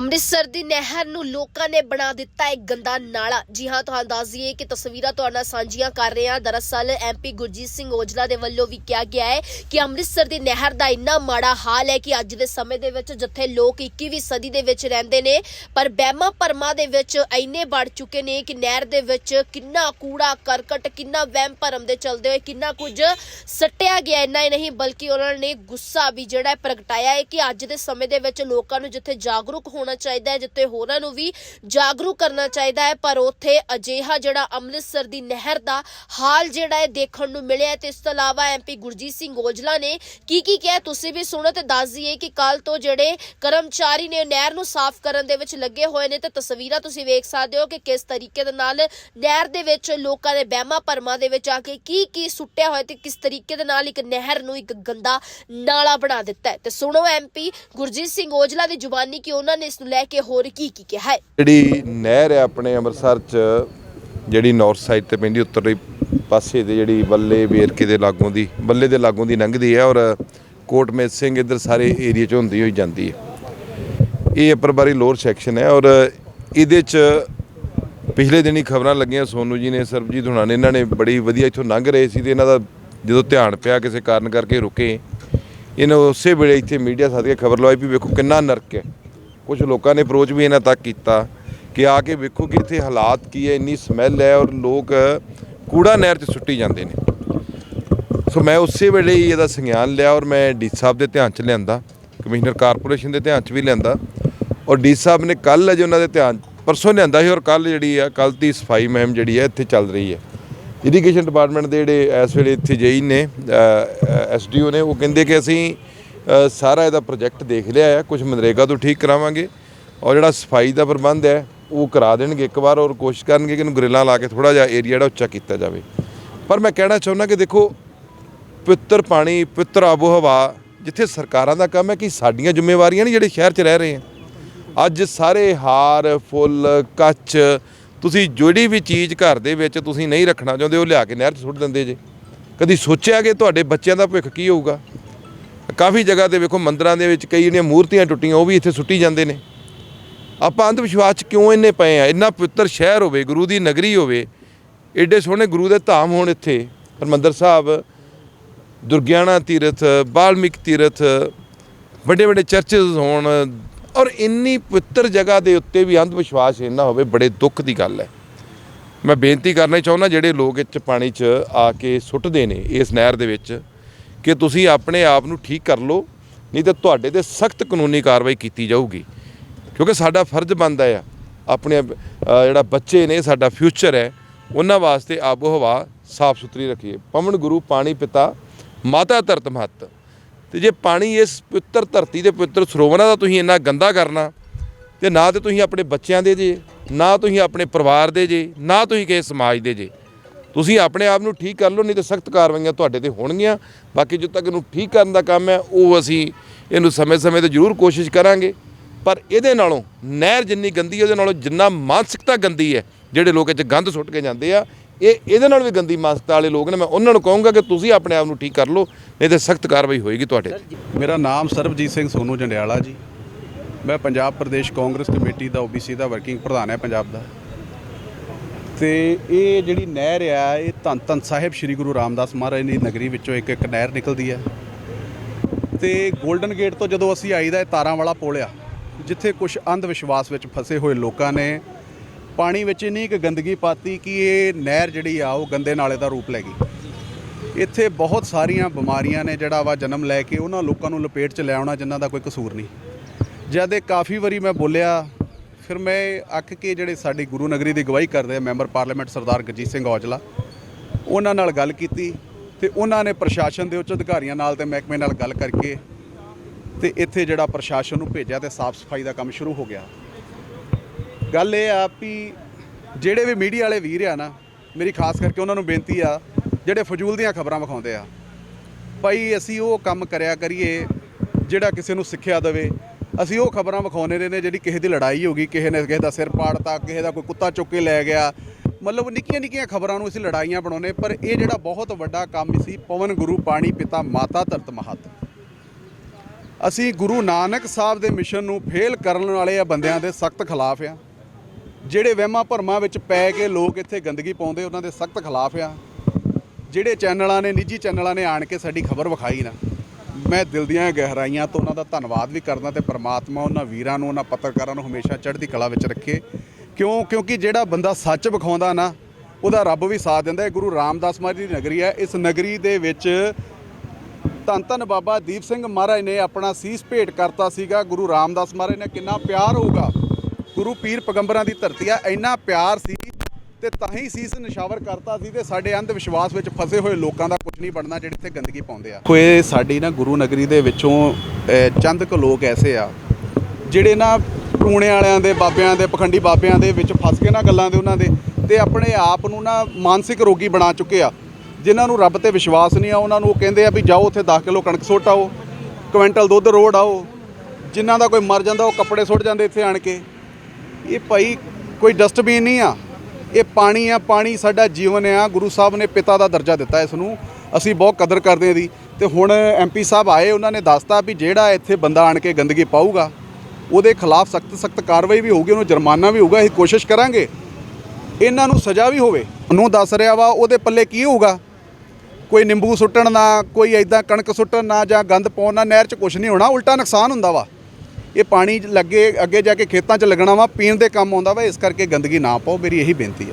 ਅੰਮ੍ਰਿਤਸਰ ਦੀ ਨਹਿਰ ਨੂੰ ਲੋਕਾਂ ਨੇ ਬਣਾ ਦਿੱਤਾ ਇੱਕ ਗੰਦਾ ਨਾਲਾ। ਜੀ ਹਾਂ, ਤੁਹਾਨੂੰ ਦੱਸ ਦਈਏ ਕਿ ਤਸਵੀਰਾਂ ਤੁਹਾਡੇ ਨਾਲ ਸਾਂਝੀਆਂ ਕਰ ਰਹੇ ਹਾਂ। ਦਰਅਸਲ ਐਮਪੀ ਗੁਰਜੀਤ ਸਿੰਘ ਔਜਲਾ ਦੇ ਵੱਲੋਂ ਵੀ ਕਿਹਾ ਗਿਆ ਹੈ ਕਿ ਅੰਮ੍ਰਿਤਸਰ ਦੀ ਨਹਿਰ ਦਾ ਇੰਨਾ ਮਾੜਾ ਹਾਲ ਹੈ ਕਿ ਅੱਜ ਦੇ ਸਮੇਂ ਦੇ ਵਿੱਚ ਜਿੱਥੇ ਲੋਕ 21ਵੀਂ ਸਦੀ ਦੇ ਵਿੱਚ ਰਹਿੰਦੇ ਨੇ, ਪਰ ਬਹਿਮਾ ਪਰਮਾ ਦੇ ਵਿੱਚ ਇੰਨੇ ਵੜ ਚੁੱਕੇ ਨੇ ਕਿ ਨਹਿਰ ਦੇ ਵਿੱਚ ਕਿੰਨਾ ਕੂੜਾ, ਕਰਕਟ, ਕਿੰਨਾ ਵਹਿਮ ਭਰਮ ਦੇ ਚਲਦੇ ਹੋਏ ਕਿੰਨਾ ਕੁਝ ਸੱਟਿਆ ਗਿਆ ਇੰਨਾ ਹੀ ਨਹੀਂ, ਬਲਕਿ ਉਹਨਾਂ ਨੇ ਗੁੱਸਾ ਵੀ ਜਿਹੜਾ ਪ੍ਰਗਟਾਇਆ ਹੈ ਕਿ ਅੱਜ ਦੇ ਸਮੇਂ ਦੇ ਵਿੱਚ ਲੋਕਾਂ ਨੂੰ ਜਿੱਥੇ ਜਾਗਰੂਕ ਹੋਣਾ ਚਾਹੀਦਾ ਹੈ, ਜਿੱਥੇ ਹੋਰਾਂ ਨੂੰ ਵੀ ਜਾਗਰੂਕ ਕਰਨਾ ਚਾਹੀਦਾ ਹੈ। ਪਰ ਉੱਥੇ ਅਜਿਹਾ ਜਿਹੜਾ ਅੰਮ੍ਰਿਤਸਰ ਦੀ ਨਹਿਰ ਦਾ ਹਾਲ ਜਿਹੜਾ ਹੈ, ਦੇਖਣ ਨੂੰ ਮਿਲਿਆ ਤੇ ਇਸ ਤੋਂ ਇਲਾਵਾ ਐਮਪੀ ਗੁਰਜੀਤ ਸਿੰਘ ਔਜਲਾ ਨੇ ਕੀ ਕੀ ਕਿਹਾ, ਤੁਸੀਂ ਵੀ ਸੁਣੋ ਤੇ ਦੱਸ ਦਈਏ ਕਿ ਕੱਲ ਤੋਂ ਜਿਹੜੇ ਕਰਮਚਾਰੀ ਨੇ, ਨਹਿਰ ਨੂੰ ਸਾਫ਼ ਕਰਨ ਦੇ ਵਿੱਚ ਲੱਗੇ ਹੋਏ ਨੇ। ਤੇ ਤਸਵੀਰਾਂ ਤੁਸੀਂ ਵੇਖ ਸਕਦੇ ਹੋ ਕਿ ਕਿਸ ਤਰੀਕੇ ਦੇ ਨਾਲ ਨਹਿਰ ਦੇ ਵਿੱਚ ਲੋਕਾਂ ਦੇ ਬਹਿਮਾ ਭਰਮਾਂ ਦੇ ਵਿੱਚ ਆ ਕੇ ਕੀ ਕੀ ਸੁੱਟਿਆ ਹੋਇਆ ਤੇ ਕਿਸ ਤਰੀਕੇ ਦੇ ਨਾਲ ਇੱਕ ਨਹਿਰ ਨੂੰ ਇੱਕ ਗੰਦਾ ਨਾਲਾ ਬਣਾ ਦਿੱਤਾ ਹੈ। ਤੇ ਸੁਣੋ ਐਮਪੀ ਗੁਰਜੀਤ ਸਿੰਘ ਔਜਲਾ ਦੀ ਜ਼ੁਬਾਨੀ ਕਿ ਉਹਨਾਂ ਨੇ ਇਸ ਨੂੰ ਲੈ ਕੇ ਹੋਰ ਕੀ ਕੀ ਕਿਹਾ ਹੈ? ਜਿਹੜੀ ਨਹਿਰ ਹੈ ਆਪਣੇ ਅੰਮ੍ਰਿਤਸਰ ਚ, ਜਿਹੜੀ ਨਾਰਥ ਸਾਈਡ ਤੇ ਪੈਂਦੀ ਉੱਤਰੀ ਪਾਸੇ ਦੇ ਜਿਹੜੀ ਬੱਲੇ ਵੇਰਕੇ ਦੇ ਲਾਗੋਂ ਦੀ, ਬੱਲੇ ਦੇ ਲਾਗੋਂ ਦੀ ਲੰਘਦੀ ਹੈ ਔਰ ਕੋਟ ਕੋਟਮੇਤ ਸਿੰਘ ਇੱਧਰ ਸਾਰੇ ਏਰੀਆ ਚ ਹੁੰਦੀ ਹੋਈ ਜਾਂਦੀ ਹੈ। ਇਹ ਅੱਪਰ ਬਾਰੀ ਲੋਅਰ ਸੈਕਸ਼ਨ ਹੈ ਔਰ ਇਹਦੇ ਚ ਪਿਛਲੇ ਦਿਨੀ ਖਬਰਾਂ ਲੱਗੀਆਂ, ਸੋਨੂ ਜੀ ਨੇ, ਸਰਬਜੀਤ ਹੁਣਾਂ ਨੇ, ਇਹਨਾਂ ਨੇ ਬੜੀ ਵਧੀਆ ਇੱਥੋਂ ਲੰਘ ਰਹੇ ਸੀ ਤੇ ਇਹਨਾਂ ਦਾ ਜਦੋਂ ਧਿਆਨ ਪਿਆ ਕਿਸੇ ਕਾਰਨ ਕਰਕੇ ਰੁਕੇ, ਇਹਨਾਂ ਉਸੇ ਵੇਲੇ ਇੱਥੇ ਮੀਡੀਆ ਸਾਥੀਆਂ ਖਬਰ ਲਵਾਈ ਵੀ ਵੇਖੋ ਕਿੰਨਾ ਨਰਕ ਹੈ। ਕੁਝ ਲੋਕਾਂ ਨੇ ਅਪਰੋਚ ਵੀ ਇਹਨਾਂ ਤੱਕ ਕੀਤਾ ਕਿ ਆ ਕੇ ਵੇਖੋ ਕਿ ਇੱਥੇ ਹਾਲਾਤ ਕੀ ਹੈ, ਇੰਨੀ ਸਮੈਲ ਹੈ ਔਰ ਲੋਕ ਕੂੜਾ ਨਹਿਰ 'ਚ ਸੁੱਟੀ ਜਾਂਦੇ ਨੇ। ਸੋ ਮੈਂ ਉਸੇ ਵੇਲੇ ਹੀ ਇਹਦਾ ਸੰਗਿਆਨ ਲਿਆ ਔਰ ਮੈਂ ਡੀ ਸਾਹਿਬ ਦੇ ਧਿਆਨ 'ਚ ਲਿਆਂਦਾ, ਕਮਿਸ਼ਨਰ ਕਾਰਪੋਰੇਸ਼ਨ ਦੇ ਧਿਆਨ 'ਚ ਵੀ ਲਿਆਂਦਾ ਔਰ ਡੀ ਸਾਹਿਬ ਨੇ ਕੱਲ ਅਜੇ ਉਹਨਾਂ ਦੇ ਧਿਆਨ ਪਰਸੋਂ ਲਿਆਂਦਾ ਸੀ ਔਰ ਕੱਲ ਜਿਹੜੀ ਆ ਕੱਲ ਦੀ ਸਫ਼ਾਈ ਮੁਹਿੰਮ ਜਿਹੜੀ ਹੈ ਇੱਥੇ ਚੱਲ ਰਹੀ ਹੈ। ਇਰੀਗੇਸ਼ਨ ਡਿਪਾਰਟਮੈਂਟ ਦੇ ਜਿਹੜੇ ਇਸ ਵੇਲੇ ਇੱਥੇ ਜੇਈ ਨੇ ਐਸਡੀਓ ਨੇ, ਉਹ ਕਹਿੰਦੇ ਕਿ ਅਸੀਂ ਸਾਰਾ ਇਹਦਾ ਪ੍ਰੋਜੈਕਟ ਦੇਖ ਲਿਆ ਹੈ ਕੁਝ ਮਨਰੇਗਾ ਤੋਂ ਠੀਕ ਕਰਾਵਾਂਗੇ। ਔਰ ਜਿਹੜਾ ਸਫ਼ਾਈ ਦਾ ਪ੍ਰਬੰਧ ਹੈ, ਉਹ ਕਰਾ ਦੇਣਗੇ ਇੱਕ ਵਾਰ ਔਰ ਕੋਸ਼ਿਸ਼ ਕਰਨਗੇ ਕਿ ਇਹਨੂੰ ਗ੍ਰਿਲਾਂ ਲਾ ਕੇ ਥੋੜਾ ਜਿਹਾ ਏਰੀਆ ਜਿਹੜਾ ਉੱਚਾ ਕੀਤਾ ਜਾਵੇ। ਪਰ ਮੈਂ ਕਹਿਣਾ ਚਾਹੁੰਦਾ ਕਿ ਦੇਖੋ ਪਵਿੱਤਰ ਪਾਣੀ ਪਵਿੱਤਰ ਆਬੋ ਹਵਾ ਜਿੱਥੇ ਸਰਕਾਰਾਂ ਦਾ ਕੰਮ ਹੈ ਕਿ ਸਾਡੀਆਂ ਜ਼ਿੰਮੇਵਾਰੀਆਂ ਨਹੀਂ ਜਿਹੜੇ ਸ਼ਹਿਰ 'ਚ ਰਹਿ ਰਹੇ ਆ। ਅੱਜ ਸਾਰੇ ਹਾਰ, ਫੁੱਲ, ਕੱਚ, ਤੁਸੀਂ ਜਿਹੜੀ ਵੀ ਚੀਜ਼ ਘਰ ਦੇ ਵਿੱਚ ਤੁਸੀਂ ਨਹੀਂ ਰੱਖਣਾ ਚਾਹੁੰਦੇ, ਉਹ ਲਿਆ ਕੇ ਨਹਿਰ 'ਚ ਸੁੱਟ ਦਿੰਦੇ ਜੇ। ਕਦੀ ਸੋਚਿਆ ਕਿ ਤੁਹਾਡੇ ਬੱਚਿਆਂ ਦਾ ਭਵਿੱਖ ਕੀ ਹੋਊਗਾ? ਕਾਫੀ ਜਗ੍ਹਾ ਤੇ ਵੇਖੋ ਮੰਦਰਾਂ ਦੇ ਵਿੱਚ ਕਈ ਜਿਹੜੀਆਂ ਮੂਰਤੀਆਂ ਟੁੱਟੀਆਂ, ਉਹ ਵੀ ਇੱਥੇ ਸੁੱਟੀ ਜਾਂਦੇ ਨੇ। ਆਪਾਂ ਅੰਧ ਵਿਸ਼ਵਾਸ 'ਚ ਕਿਉਂ ਇੰਨੇ ਪਏ ਆ? ਇੰਨਾ ਪਵਿੱਤਰ ਸ਼ਹਿਰ ਹੋਵੇ, ਗੁਰੂ ਦੀ ਨਗਰੀ ਹੋਵੇ, ਏਡੇ ਸੋਹਣੇ ਗੁਰੂ ਦੇ ਧਾਮ ਹੋਣ ਇੱਥੇ। ਹਰਿਮੰਦਰ ਸਾਹਿਬ, ਦੁਰਗਿਆਣਾ ਤੀਰਥ, ਬਾਲਮਿਕ ਤੀਰਥ ਵੱਡੇ ਵੱਡੇ ਚਰਚਸ ਹੋਣ, ਔਰ ਇੰਨੀ ਪਵਿੱਤਰ ਜਗ੍ਹਾ ਦੇ ਉੱਤੇ ਵੀ ਅੰਧ ਵਿਸ਼ਵਾਸ ਇੰਨਾ ਹੋਵੇ, ਬੜੇ ਦੁੱਖ ਦੀ ਗੱਲ ਹੈ। ਮੈਂ ਬੇਨਤੀ ਕਰਨਾ ਚਾਹੁੰਦਾ, ਜਿਹੜੇ ਲੋਕ ਇੱਥੇ ਪਾਣੀ 'ਚ ਆ ਕੇ ਸੁੱਟਦੇ ਨੇ, ਇਸ ਨਹਿਰ ਦੇ ਵਿੱਚ ਕਿ ਤੁਸੀਂ ਆਪਣੇ ਆਪ ਨੂੰ ਠੀਕ ਕਰ ਲਓ, ਨਹੀਂ ਤਾਂ ਤੁਹਾਡੇ ਤੇ ਸਖਤ ਕਾਨੂੰਨੀ ਕਾਰਵਾਈ ਕੀਤੀ ਜਾਊਗੀ। ਕਿਉਂਕਿ ਸਾਡਾ ਫਰਜ਼ ਬਣਦਾ ਆ, ਆਪਣੇ ਜਿਹੜਾ ਬੱਚੇ ਨੇ, ਸਾਡਾ ਫਿਊਚਰ ਹੈ, ਉਹਨਾਂ ਵਾਸਤੇ ਆਬੋ ਹਵਾ ਸਾਫ਼ ਸੁਥਰੀ ਰੱਖੀਏ। ਪਵਨ ਗੁਰੂ, ਪਾਣੀ ਪਿਤਾ, ਮਾਤਾ ਧਰਤ ਮਹੱਤ। ਤੇ ਜੇ ਪਾਣੀ ਇਸ ਪਵਿੱਤਰ ਧਰਤੀ ਦੇ ਪਵਿੱਤਰ ਸਰੋਵਰਾਂ ਦਾ ਤੁਸੀਂ ਇੰਨਾ ਗੰਦਾ ਕਰਨਾ, ਤੇ ਨਾ ਤੇ ਤੁਸੀਂ ਆਪਣੇ ਬੱਚਿਆਂ ਦੇ ਜੇ, ਨਾ ਤੁਸੀਂ ਆਪਣੇ ਪਰਿਵਾਰ ਦੇ ਜੇ, ਨਾ ਤੁਸੀਂ ਕਿਸੇ ਸਮਾਜ ਦੇ ਜੇ। ਤੁਸੀਂ ਆਪਣੇ ਆਪ ਨੂੰ ਠੀਕ ਕਰ ਲਓ, ਨਹੀਂ ਤਾਂ ਸਖਤ ਕਾਰਵਾਈਆਂ ਤੁਹਾਡੇ ਤੇ ਹੋਣਗੀਆਂ। ਬਾਕੀ ਜਦੋਂ ਤੱਕ ਇਹਨੂੰ ਠੀਕ ਕਰਨ ਦਾ ਕੰਮ ਹੈ, ਉਹ ਅਸੀਂ ਇਹਨੂੰ ਸਮੇਂ-ਸਮੇਂ ਤੇ ਜ਼ਰੂਰ ਕੋਸ਼ਿਸ਼ ਕਰਾਂਗੇ। ਪਰ ਇਹਦੇ ਨਾਲੋਂ, ਨਹਿਰ ਜਿੰਨੀ ਗੰਦੀ ਹੈ, ਉਹਦੇ ਨਾਲੋਂ ਜਿੰਨਾ ਮਾਨਸਿਕਤਾ ਗੰਦੀ ਹੈ, ਜਿਹੜੇ ਲੋਕ ਇਹ 'ਚ ਗੰਦ ਸੁੱਟ ਕੇ ਜਾਂਦੇ ਆ, ਇਹ ਇਹਦੇ ਨਾਲ ਵੀ ਗੰਦੀ ਮਾਨਸਿਕਤਾ ਵਾਲੇ ਲੋਕ ਨੇ। ਮੈਂ ਉਹਨਾਂ ਨੂੰ ਕਹੂੰਗਾ ਕਿ ਤੁਸੀਂ ਆਪਣੇ ਆਪ ਨੂੰ ਠੀਕ ਕਰ ਲਓ, ਨਹੀਂ ਤੇ ਸਖਤ ਕਾਰਵਾਈ ਹੋਏਗੀ ਤੁਹਾਡੇ ਤੇ। ਮੇਰਾ ਨਾਮ ਸਰਬਜੀਤ ਸਿੰਘ ਸੋਨੂ ਜੰਡਿਆਲਾ ਜੀ। ਮੈਂ ਪੰਜਾਬ ਪ੍ਰਦੇਸ਼ ਕਾਂਗਰਸ ਕਮੇਟੀ ਦਾ ਓਬੀਸੀ ਦਾ ਵਰਕਿੰਗ ਪ੍ਰਧਾਨ ਹੈ ਪੰਜਾਬ ਦਾ। ਤੇ ਇਹ ਜਿਹੜੀ ਨਹਿਰ ਆ, ਇਹ ਧੰਨ ਧੰਨ ਸਾਹਿਬ ਸ੍ਰੀ ਗੁਰੂ ਰਾਮਦਾਸ ਮਹਾਰਾਜ ਦੀ ਨਗਰੀ ਵਿੱਚੋਂ ਇੱਕ ਇੱਕ ਨਹਿਰ ਨਿਕਲਦੀ ਹੈ। ਤੇ 골ਡਨ ਗੇਟ ਤੋਂ ਜਦੋਂ ਅਸੀਂ ਆਈਦਾ ਇਹ ਤਾਰਾਂ ਵਾਲਾ ਪੁਲ ਆ, ਜਿੱਥੇ ਕੁਝ ਅੰਧ ਵਿਸ਼ਵਾਸ ਵਿੱਚ ਫਸੇ ਹੋਏ ਲੋਕਾਂ ਨੇ ਪਾਣੀ ਵਿੱਚ ਇੰਨੀ ਕੁ ਗੰਦਗੀ ਪਾਤੀ ਕਿ ਇਹ ਨਹਿਰ ਜਿਹੜੀ ਆ, ਉਹ ਗੰਦੇ ਨਾਲੇ ਦਾ ਰੂਪ ਲੈ ਗਈ। ਇੱਥੇ ਬਹੁਤ ਸਾਰੀਆਂ ਬਿਮਾਰੀਆਂ ਨੇ ਜਿਹੜਾ ਵਾ ਜਨਮ ਲੈ ਕੇ ਉਹਨਾਂ ਲੋਕਾਂ ਨੂੰ ਲਪੇਟ 'ਚ ਲੈ ਆਉਣਾ ਜਿਨ੍ਹਾਂ ਦਾ ਕੋਈ ਕਸੂਰ ਨਹੀਂ। ਜਦ ਇਹ ਕਾਫੀ ਵਾਰੀ ਮੈਂ ਬੋਲਿਆ ਫਿਰ ਮੈਂ ਅੱਕ ਕੇ ਜਿਹੜੇ ਸਾਡੀ ਗੁਰੂ ਨਗਰੀ ਦੀ ਗਵਾਹੀ ਕਰਦੇ ਆ, ਮੈਂਬਰ ਪਾਰਲੀਮੈਂਟ ਸਰਦਾਰ ਗਰਜੀਤ ਸਿੰਘ ਔਜਲਾ, ਉਹਨਾਂ ਨਾਲ ਗੱਲ ਕੀਤੀ ਤੇ ਉਹਨਾਂ ਨੇ ਪ੍ਰਸ਼ਾਸਨ ਦੇ ਉੱਚ ਅਧਿਕਾਰੀਆਂ ਨਾਲ ਤੇ ਮਹਿਕਮੇ ਨਾਲ ਗੱਲ ਕਰਕੇ ਤੇ ਇੱਥੇ ਜਿਹੜਾ ਪ੍ਰਸ਼ਾਸਨ ਨੂੰ ਭੇਜਿਆ ਤੇ ਸਾਫ਼ ਸਫ਼ਾਈ ਦਾ ਕੰਮ ਸ਼ੁਰੂ ਹੋ ਗਿਆ। ਗੱਲ ਇਹ ਆ ਵੀ ਜਿਹੜੇ ਵੀ ਮੀਡੀਆ ਵਾਲੇ ਵੀਰ ਆ ਨਾ, ਮੇਰੀ ਖਾਸ ਕਰਕੇ ਉਹਨਾਂ ਨੂੰ ਬੇਨਤੀ ਆ, ਜਿਹੜੇ ਫਜ਼ੂਲ ਦੀਆਂ ਖਬਰਾਂ ਵਿਖਾਉਂਦੇ ਆ, ਭਾਈ ਅਸੀਂ ਉਹ ਕੰਮ ਕਰਿਆ ਕਰੀਏ ਜਿਹੜਾ ਕਿਸੇ ਨੂੰ ਸਿੱਖਿਆ ਦੇਵੇ ਅਸੀਂ ਉਹ ਖਬਰਾਂ ਵਿਖਾਉਣੇ ਰਹੇ ਨੇ ਜਿਹੜੀ ਕਿਸੇ ਦੀ ਲੜਾਈ ਹੋ ਗਈ, ਕਿਸੇ ਨੇ ਕਿਸੇ ਦਾ ਸਿਰ ਪਾੜਤਾ, ਕਿਸੇ ਦਾ ਕੋਈ ਕੁੱਤਾ ਚੁੱਕ ਕੇ ਲੈ ਗਿਆ। ਮਤਲਬ ਨਿੱਕੀਆਂ ਨਿੱਕੀਆਂ ਖਬਰਾਂ ਨੂੰ ਅਸੀਂ ਲੜਾਈਆਂ ਬਣਾਉਨੇ ਪਰ ਇਹ ਜਿਹੜਾ ਬਹੁਤ ਵੱਡਾ ਕੰਮ ਸੀ, ਪਵਨ ਗੁਰੂ ਪਾਣੀ ਪਿਤਾ ਮਾਤਾ ਧਰਤ ਮਹਤ। ਅਸੀਂ ਗੁਰੂ ਨਾਨਕ ਸਾਹਿਬ ਦੇ ਮਿਸ਼ਨ ਨੂੰ ਫੇਲ ਕਰਨ ਵਾਲੇ ਆ ਬੰਦਿਆਂ ਦੇ ਸਖਤ ਖਿਲਾਫ ਆ। ਜਿਹੜੇ ਵਹਿਮਾਂ ਭਰਮਾਂ ਵਿੱਚ ਪੈ ਕੇ ਲੋਕ ਇੱਥੇ ਗੰਦਗੀ ਪਾਉਂਦੇ, ਉਹਨਾਂ ਦੇ ਸਖਤ ਖਿਲਾਫ ਆ। ਜਿਹੜੇ ਚੈਨਲਾਂ ਨੇ, ਨਿੱਜੀ ਚੈਨਲਾਂ ਨੇ ਆਣ ਕੇ ਸਾਡੀ ਖਬਰ ਵਿਖਾਈ ਨਾ। ਮੈਂ ਦਿਲ ਦੀਆਂ ਗਹਿਰਾਈਆਂ ਤੋਂ ਉਹਨਾਂ ਦਾ ਧੰਨਵਾਦ ਵੀ ਕਰਦਾ ਤੇ ਪ੍ਰਮਾਤਮਾ ਉਹਨਾਂ ਵੀਰਾਂ ਨੂੰ, ਉਹਨਾਂ ਪੱਤਰਕਾਰਾਂ ਨੂੰ ਹਮੇਸ਼ਾ ਚੜ੍ਹਦੀ ਕਲਾ ਵਿੱਚ ਰੱਖੇ। ਕਿਉਂ? ਕਿਉਂਕਿ ਜਿਹੜਾ ਬੰਦਾ ਸੱਚ ਵਿਖਾਉਂਦਾ ਨਾ, ਉਹਦਾ ਰੱਬ ਵੀ ਸਾਥ ਦਿੰਦਾ। ਹੈ ਗੁਰੂ ਰਾਮਦਾਸ ਮਹਾਰਾਜ ਦੀ ਨਗਰੀ ਹੈ। ਇਸ ਨਗਰੀ ਦੇ ਵਿੱਚ ਧੰਨ ਧੰਨ ਬਾਬਾ ਦੀਪ ਸਿੰਘ ਮਹਾਰਾਜ ਨੇ ਆਪਣਾ ਸੀਸ ਭੇਟ ਕਰਤਾ ਸੀਗਾ। ਗੁਰੂ ਰਾਮਦਾਸ ਮਹਾਰਾਜ ਨੇ ਕਿੰਨਾ ਪਿਆਰ ਹੋਊਗਾ। ਗੁਰੂ ਪੀਰ ਪੈਗੰਬਰਾਂ ਦੀ ਧਰਤੀ ਆ ਇੰਨਾ ਪਿਆਰ ਸੀ ਤੇ ਤਾਂ ਹੀ ਸੀਸ ਨਿਸ਼ਾਵਰ ਕਰਤਾ ਸੀ ਤੇ ਸਾਡੇ ਅੰਧ ਵਿਸ਼ਵਾਸ ਵਿੱਚ ਫਸੇ ਹੋਏ ਲੋਕਾਂ ਦਾ ਕੁਝ ਨਹੀਂ ਬਣਨਾ ਜਿਹੜੇ ਇੱਥੇ ਗੰਦਗੀ ਪਾਉਂਦੇ ਆ। ਕੋਈ ਸਾਡੀ ਨਾ ਗੁਰੂ ਨਗਰੀ ਦੇ ਵਿੱਚੋਂ ਅਹ, ਚੰਦ ਕੁ ਲੋਕ ਐਸੇ ਆ ਜਿਹੜੇ ਨਾ ਟੂਣੇ ਵਾਲਿਆਂ ਦੇ ਬਾਬਿਆਂ ਦੇ ਪਖੰਡੀ ਬਾਬਿਆਂ ਦੇ ਵਿੱਚ ਫਸ ਕੇ ਨਾ ਗੱਲਾਂ ਦੇ ਉਹਨਾਂ ਦੇ ਤੇ ਆਪਣੇ ਆਪ ਨੂੰ ਨਾ ਮਾਨਸਿਕ ਰੋਗੀ ਬਣਾ ਚੁੱਕੇ ਆ ਜਿਨ੍ਹਾਂ ਨੂੰ ਰੱਬ ਤੇ ਵਿਸ਼ਵਾਸ ਨਹੀਂ ਆ ਉਹਨਾਂ ਨੂੰ ਉਹ ਕਹਿੰਦੇ ਆ ਵੀ ਜਾਓ ਉੱਥੇ 10 ਕਿਲੋ ਕਣਕ ਸੁੱਟ ਆਓ ਕੁਇੰਟਲ ਦੁੱਧ ਰੋੜ ਆਓ ਜਿਨ੍ਹਾਂ ਦਾ ਕੋਈ ਮਰ ਜਾਂਦਾ ਉਹ ਕੱਪੜੇ ਸੁੱਟ ਜਾਂਦੇ ਇੱਥੇ ਆਣ ਕੇ। ਇਹ ਭਾਈ ਕੋਈ ਡਸਟਬਿਨ ਨਹੀਂ ਆ। ਇਹ ਪਾਣੀ ਆ, ਪਾਣੀ ਸਾਡਾ ਜੀਵਨ ਆ। ਗੁਰੂ ਸਾਹਿਬ ਨੇ ਪਿਤਾ ਦਾ ਦਰਜਾ ਦਿੱਤਾ ਇਸ ਨੂੰ। ਅਸੀਂ ਬਹੁਤ ਕਦਰ ਕਰਦੇ ਹਾਂ ਦੀ ਤੇ ਹੁਣ ਐਮਪੀ ਸਾਹਿਬ ਆਏ, ਉਹਨਾਂ ਨੇ ਦੱਸਤਾ ਵੀ ਜਿਹੜਾ ਇੱਥੇ ਬੰਦਾ ਆਣ ਕੇ ਗੰਦਗੀ ਪਾਊਗਾ, ਉਹਦੇ ਖਿਲਾਫ ਸਖਤ ਸਖਤ ਕਾਰਵਾਈ ਵੀ ਹੋਊਗੀ, ਉਹਨੂੰ ਜੁਰਮਾਨਾ ਵੀ ਹੋਊਗਾ, ਅਸੀਂ ਕੋਸ਼ਿਸ਼ ਕਰਾਂਗੇ। ਇਹਨਾਂ ਨੂੰ ਸਜ਼ਾ ਵੀ ਹੋਵੇ। ਉਹਨੂੰ ਦੱਸ ਰਿਹਾ ਵਾ, ਉਹਦੇ ਪੱਲੇ ਕੀ ਹੋਊਗਾ? ਕੋਈ ਨਿੰਬੂ ਸੁੱਟਣ ਨਾ, ਕੋਈ ਐਦਾਂ ਕਣਕ ਸੁੱਟਣ ਨਾ ਜਾਂ ਗੰਦ ਪਾਉਣ ਨਾ, ਨਹਿਰ 'ਚ ਕੁਝ ਨਹੀਂ ਹੋਣਾ, ਉਲਟਾ ਨੁਕਸਾਨ ਹੁੰਦਾ ਵਾ। ਇਹ ਪਾਣੀ ਲੱਗੇ ਅੱਗੇ ਜਾ ਕੇ ਖੇਤਾਂ 'ਚ ਲੱਗਣਾ ਵਾ, ਪੀਣ ਦੇ ਕੰਮ ਆਉਂਦਾ ਵਾ, ਇਸ ਕਰਕੇ ਗੰਦਗੀ ਨਾ ਪਾਓ, ਮੇਰੀ ਇਹੀ ਬੇਨਤੀ ਆ।